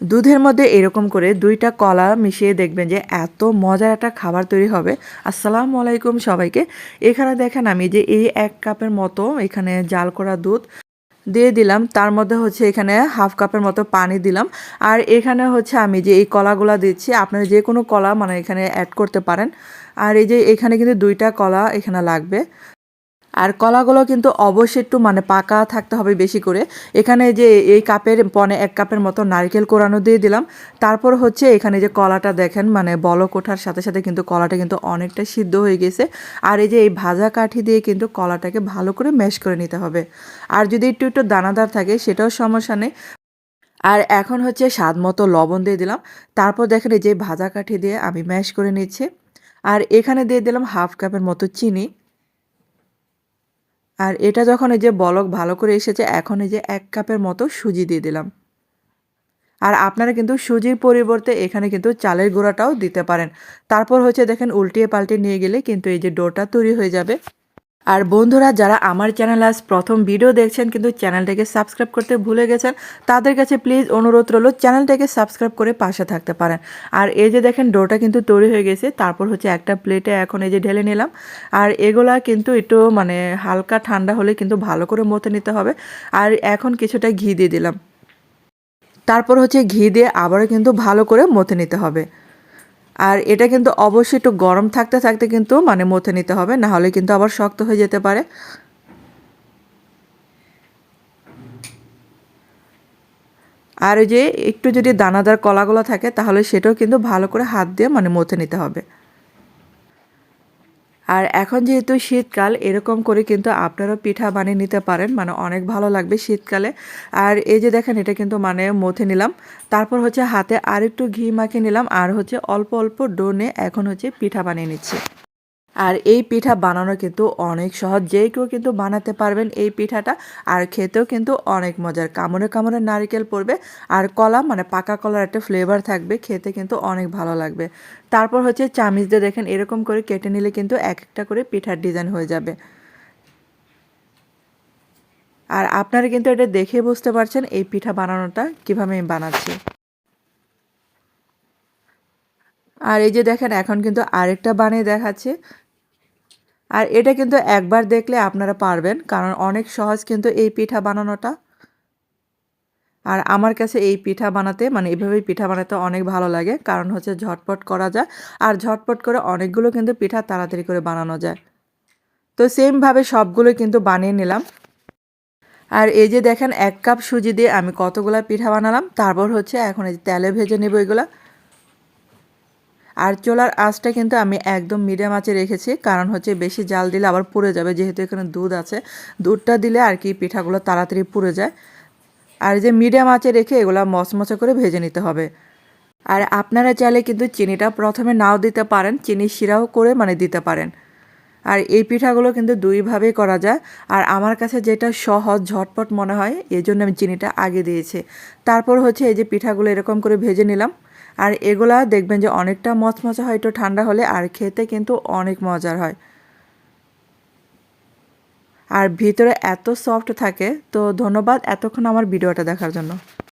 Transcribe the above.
দুধের মধ্যে এরকম করে দুইটা কলা মিশিয়ে দেখবেন যে এত মজার একটা খাবার তৈরি হবে। আসসালামু আলাইকুম সবাইকে। এখানে দেখেন আমি যে এই এক কাপের মতো এখানে জাল করা দুধ দিয়ে দিলাম। তার মধ্যে হচ্ছে এখানে হাফ কাপের মতো পানি দিলাম। আর এখানে হচ্ছে আমি যে এই কলাগুলা দিচ্ছি, আপনারা যে কোনো কলা মানে এখানে অ্যাড করতে পারেন। আর এই যে এখানে কিন্তু দুইটা কলা এখানে লাগবে। আর কলাগুলো কিন্তু অবশ্যই একটু মানে পাকা থাকতে হবে বেশি করে। এখানে যে এই কাপের পনে এক কাপের মতো নারকেল কোরানো দিয়ে দিলাম। তারপর হচ্ছে এখানে যে কলাটা দেখেন মানে বলক ওঠার সাথে সাথে কিন্তু কলাটা কিন্তু অনেকটা সিদ্ধ হয়ে গেছে। আর এই যে এই ভাজা কাঠি দিয়ে কিন্তু কলাটাকে ভালো করে ম্যাশ করে নিতে হবে। আর যদি একটু একটু দানাদার থাকে সেটাও সমস্যা নেই। আর এখন হচ্ছে স্বাদ মতো লবণ দিয়ে দিলাম। তারপর দেখেন এই যে ভাজা কাঠি দিয়ে আমি ম্যাশ করে নিচ্ছি। আর এখানে দিয়ে দিলাম হাফ কাপের মতো চিনি। আর এটা যখন এই যে বলক ভালো করে এসেছে, এখন এই যে এক কাপের মতো সুজি দিয়ে দিলাম। আর আপনারা কিন্তু সুজির পরিবর্তে এখানে কিন্তু চালের গুঁড়াটাও দিতে পারেন। তারপর হচ্ছে দেখেন, উল্টিয়ে পাল্টে নিয়ে গেলে কিন্তু এই যে ডোটা তৈরি হয়ে যাবে। আর বন্ধুরা, যারা আমার চ্যানেল আজ প্রথম ভিডিও দেখছেন, কিন্তু চ্যানেলটাকে সাবস্ক্রাইব করতে ভুলে গেছেন, তাদের কাছে প্লিজ অনুরোধ রইল, চ্যানেলটাকে সাবস্ক্রাইব করে পাশে থাকতে পারেন। আর এই যে দেখেন, ডোটা কিন্তু তৈরি হয়ে গেছে, তারপর হচ্ছে একটা প্লেটে এখন এই যে ঢেলে নিলাম। আর এগুলা কিন্তু একটু মানে হালকা ঠান্ডা হলে কিন্তু ভালো করে মতে নিতে হবে। আর এখন কিছুটা ঘি দিয়ে দিলাম। তারপর হচ্ছে ঘি দিয়ে আবারও কিন্তু ভালো করে মতে নিতে হবে। আর এটা কিন্তু অবশ্যই একটু গরম থাকতে থাকতে কিন্তু মানে মথে নিতে হবে, না হলে কিন্তু আবার শক্ত হয়ে যেতে পারে। আর ওই যে একটু যদি দানাদার কলাগুলো থাকে, তাহলে সেটাও কিন্তু ভালো করে হাত দিয়ে মানে মথে নিতে হবে। আর এখন যেহেতু শীতকাল, এরকম করে কিন্তু আপনারাও পিঠা বানিয়ে নিতে পারেন। মানে অনেক ভালো লাগবে শীতকালে। আর এই যে দেখেন, এটা কিন্তু মানে মথে নিলাম। তারপর হচ্ছে হাতে আর একটু ঘি মাখিয়ে নিলাম। আর হচ্ছে অল্প অল্প ডোনে এখন হচ্ছে পিঠা বানিয়ে নিচ্ছি। আর এই পিঠা বানানো কিন্তু অনেক সহজ। যে কেউ কিন্তু বানাতে পারবেন এই পিঠাটা, আর খেতেও কিন্তু অনেক মজার। কামড়ে কামড়ে নারিকেল পড়বে, আর কলা মানে পাকা কলার একটা ফ্লেভার থাকবে, খেতে কিন্তু অনেক ভালো লাগবে। তারপর হচ্ছে চামিচ দিয়ে দেখেন, এরকম করে কেটে নিলে কিন্তু এক একটা করে পিঠার ডিজাইন হয়ে যাবে। আর আপনারা কিন্তু এটা দেখে বুঝতে পারছেন এই পিঠা বানানোটা কীভাবে আমি বানাচ্ছি। আর এই যে দেখেন, এখন কিন্তু আরেকটা বানিয়ে দেখাচ্ছে। আর এটা কিন্তু একবার দেখলে আপনারা পারবেন, কারণ অনেক সহজ কিন্তু এই পিঠা বানানোটা। আর আমার কাছে এই পিঠা বানাতে মানে এভাবেই পিঠা বানাতে অনেক ভালো লাগে, কারণ হচ্ছে ঝটপট করা যায়। আর ঝটপট করে অনেকগুলো কিন্তু পিঠা তাড়াতাড়ি করে বানানো যায়। তো সেমভাবে সবগুলো কিন্তু বানিয়ে নিলাম। আর এই যে দেখেন, এক কাপ সুজি দিয়ে আমি কতগুলো পিঠা বানালাম, তারপর হচ্ছে এখন এই তেলে ভেজে নেব এগুলো। আর চোলার আঁচটা কিন্তু আমি একদম মিডিয়াম আঁচে রেখেছি, কারণ হচ্ছে বেশি জাল দিলে আবার পুড়ে যাবে। যেহেতু এখানে দুধ আছে, দুধটা দিলে আর কি পিঠাগুলো তাড়াতাড়ি পুড়ে যায়। আর যে মিডিয়াম আঁচে রেখে এগুলো মচমচে করে ভেজে নিতে হবে। আর আপনারা চাইলে কিন্তু চিনিটা প্রথমে নাও দিতে পারেন, চিনি শিরাও করে মানে দিতে পারেন। আর এই পিঠাগুলো কিন্তু দুইভাবেই করা যায়। আর আমার কাছে যেটা সহজ, ঝটপট মনে হয় এই জন্য আমি চিনিটা আগে দিয়েছি। তারপর হচ্ছে এই যে পিঠাগুলো এরকম করে ভেজে নিলাম। আর এগুলা দেখবেন যে অনেকটা মচমচা হয়, একটু ঠান্ডা হলে আর খেতে কিন্তু অনেক মজার হয়। আর ভিতরে এত সফট থাকে, তো ধন্যবাদ এতক্ষণ আমার ভিডিওটা দেখার জন্য।